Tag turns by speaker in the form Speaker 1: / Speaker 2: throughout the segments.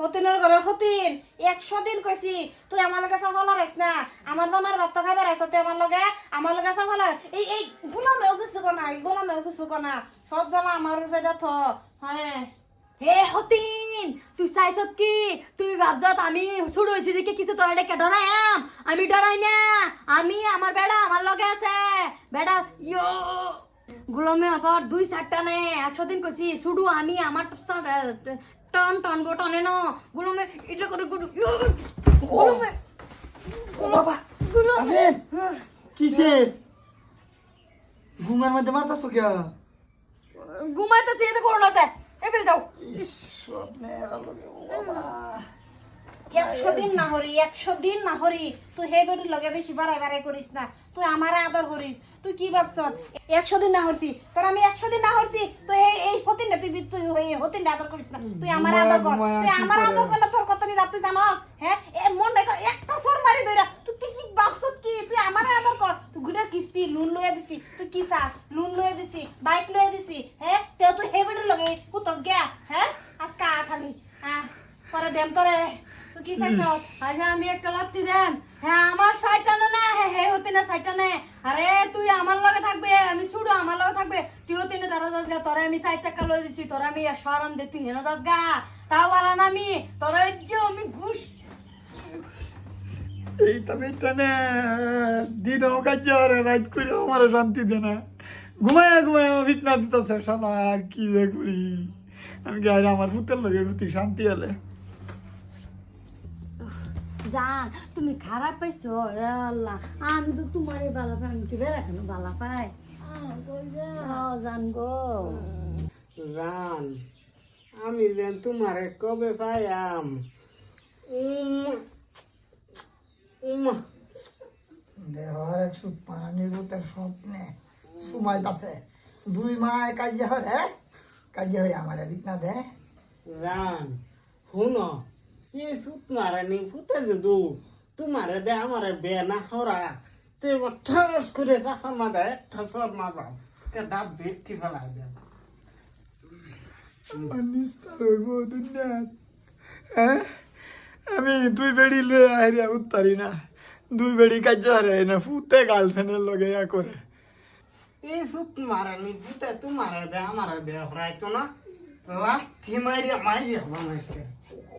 Speaker 1: হতিনের ঘরে হতিন। একশো দিন কইছি, তুই আমার লগে চাফা লড়াইস না। আমার জামার ভাত তো খাইবার আইস, তুই আমার লগে আমার লগে লড়াই এই এই, গোলামেও কিছু কনা গোলামেও কিছু কনা সব জ্বালা আমার রূপে দেথ হ্যাঁ।
Speaker 2: হে হতিন, তুই চাইছত কি? তুই ভাবছত আমি শুরু হয়েছি দেখে কিছু তোরা ডেকে ডরাইম আমি? ডরাই না। আমি, আমার বেড়া আমার লগে আছে। বেড়া, ইয়ো। গুলমে আবার দুই চারটা নে। একশো দিন কইছি, শুধু আমি, আমার টন টানে না। গুলমে এটা করে গুলো গুলোমে
Speaker 3: বাবা
Speaker 2: গুলমে
Speaker 3: আবেন কিসে? ঘুমের মধ্যে মারতাছো কে
Speaker 2: ঘুমাইতেছি এতে করোনা যায়। এবার যাও।
Speaker 3: স্বপ্নের আলোকে ও বাবা।
Speaker 1: একশো দিন না হরি একশো দিন না হরি। তুই হে বেড়ির লগে বেশি বাড়াই বাড়াই করিস না। তুই আমার আদর করিস। তুই কি ভাবছ? একশো দিন না হরছি। তোর আমি একশো দিন না হরছি। তুই এই এই হতিন না তুই তুই হতিন আদর করিস না। তুই আমার আদর কর। তুই আমার আদর করলে তোর কত নি রাত তুই জানস? হ্যাঁ? এ মন দেখো একটা সর মারি দইরা তুই তুই কি ভাবছ কি? তুই আমার আদর কর। তুই গুটার কিস্তি লোন লইয়া দিছি। তুই কি চাস? লোন লইয়া দিছি বাইক লইয়া দিছি। হ্যাঁ? তেও তুই হে বেড়ির লগে কুতস গিয়া। হ্যাঁ? আজকে আ খালি। হ্যাঁ পরে দেম তোরে। কি চাইছ
Speaker 2: আমি একটা লাত্তি দেন। হ্যাঁ আমার সাইটানে না। হ্যাঁ হে হতে না সাইটানে আরে, তুই আমার লগে থাকবে? আমি শুডু আমার লগে থাকবে? তুই হতে না গা তোরা আমি সাইড চাক্কা লই দিছি। তোরা আমি সরম দে, তুই গা তাও বলা না আমি। যে আমি ঘুষ
Speaker 3: এই তবে টানে দিন কাজ আর রাত করে আমার শান্তি দে না। ঘুমায় ঘুমায় ফিটনা দিতেছে, শালা কি যে করি? আমি গায়ে আমার ফুতের লগে শান্তি হলে?
Speaker 2: জান তুমি খারাপ পাইছো? আল্লাহ আমি তো তোমারই বালা পাই আমি কি বেড়া কেন বালা পাই? জান গো।
Speaker 4: রান আমি যেন তোমারে কবে পাইয়াম? উম, উম,
Speaker 3: দেহর এক সুত পানির ভূতের স্বপ্নে সুমাইতাছে। দুই মায় কাজে হরে কাজে হরে আমার ফিটনা দে।
Speaker 4: রান শুন এই সুত মারানি ফুটে যদু। তোমারে দে আমারে বে না হরা। তে ঠাস করে চাফার মাথা একটা সর মাথা তে দাঁত ভেটকি ফেলাই দে।
Speaker 3: নিস্তার হইব দুনিয়াত। হ্যাঁ? আমি দুই বেড়ি লয়ে আইরিয়া উত্তারি না। দুই বেড়ি কাজে হরে না ফুতে গার্লফ্রেন্ডের লগে ইয়া করে।
Speaker 4: এই সুত মারানি দিতে তোমারে দে আমারে দে হরাইতো না। লাঠি মাইরিয়া মাইরিয়া বানাইছে।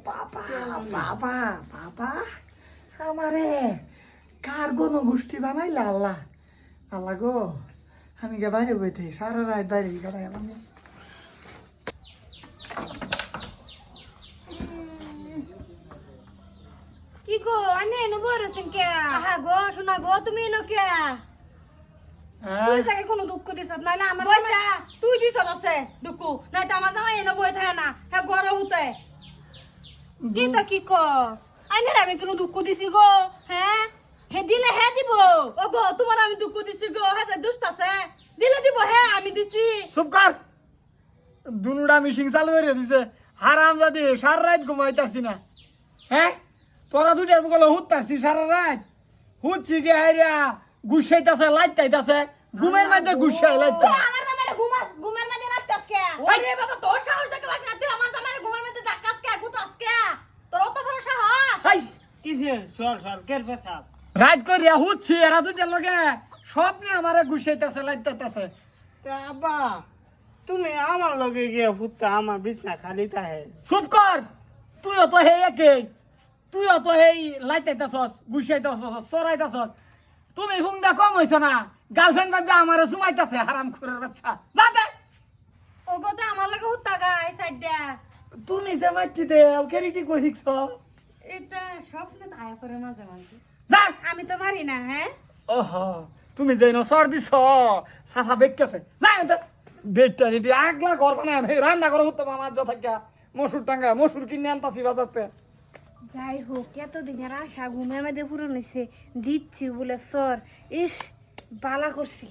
Speaker 3: বাবা বাবা বাবা আমারে কার গণ গোষ্ঠী বানাইলা আল্লাহ। আল্লাহ গো আমি গে বাইরে বইতে সারা রাত বাইরে গেলাম আমি
Speaker 1: কি গো আনে এনে বইরেছেন কে?
Speaker 2: আহা গো শোনা গো তুমি এনো কে?
Speaker 1: তুই সাকে কোনো দুঃখ দিছ নাইলে আমার
Speaker 2: তুই দিছ আছে দুকু নাই তো আমার জামাই এনে বই থাকে না হ্যাঁ গরম হতে
Speaker 1: কি তা কি ক আনে আমি কোনো দুঃখ দিছি গো হ্যাঁ? হে দিলে হে দিব।
Speaker 2: ও গো তোমার আমি দুঃখ দিছি গো হ্যাঁ দুষ্ট আছে দিলে দিব হ্যাঁ আমি দিছি।
Speaker 3: চুপ কর। দুনুটা মিশিং চালু করে দিছে। হারাম জাদি সারা রাত ঘুমাইতারছি না। হ্যাঁ তোরা দুটার বগলে হুতারছি সারা রাত। হুচ্ছি গে হাইরা গুসাইতাছে লাইতাইতাছে ঘুমের মধ্যে গুসাই লাইতা
Speaker 1: আমার জামাইরে ঘুমাস ঘুমের মাঝে রাখতাস কে?
Speaker 2: ওরে বাবা তোর সাহস দেখে না তুই আমার জামাই ঘুমের মধ্যে ধাক্কাস কে গুতাস কে তোর অত বড় সাহস?
Speaker 3: হাই
Speaker 4: কিসে সর সর কের পেছাব
Speaker 3: রাত করিয়া হুচ্ছি এরা দুটার লগে স্বপ্নে আমারে গুসাইতাছে লাইতাইতাছে।
Speaker 4: তা আব্বা তুমি আমার লগে গিয়ে ফুটতা আমার বিছনা খালি তাহে
Speaker 3: চুপ কর তুইও তো হে একে তুইও তো হেই লাইতাইতাছস গুসাইতাছস সরাইতাছস তুমি হুংদা কম হইছ না গার্লফ্রেন্ড বাদ আমারে সুমাইতাছে হারাম খুরের বাচ্চা। যাতে
Speaker 2: ও গো তো আমার লাগে হুত্তা গায় সাইড দে
Speaker 3: তুমি যে মারছি দে কেরিটি কই শিখছ
Speaker 2: এটা স্বপ্নে আয়া করে মাঝে মাঝে।
Speaker 3: যা!
Speaker 1: আমি তো মারি না হ্যাঁ?
Speaker 3: ওহ তুমি যেন নসর দিছ সাফা বেককেছে। যা এটা বেটটা নিটি আগলা করব না আমি রান্না করে হতো আমার গিয়া মসুর টাঙ্গা মসুর কিনে আনতাছি বাজারতে।
Speaker 1: যাই হোক এতদিনের আশা ঘুমের মধ্যে পূরণ হয়েছে দিচ্ছি বলে সর। ইস বালা করছি।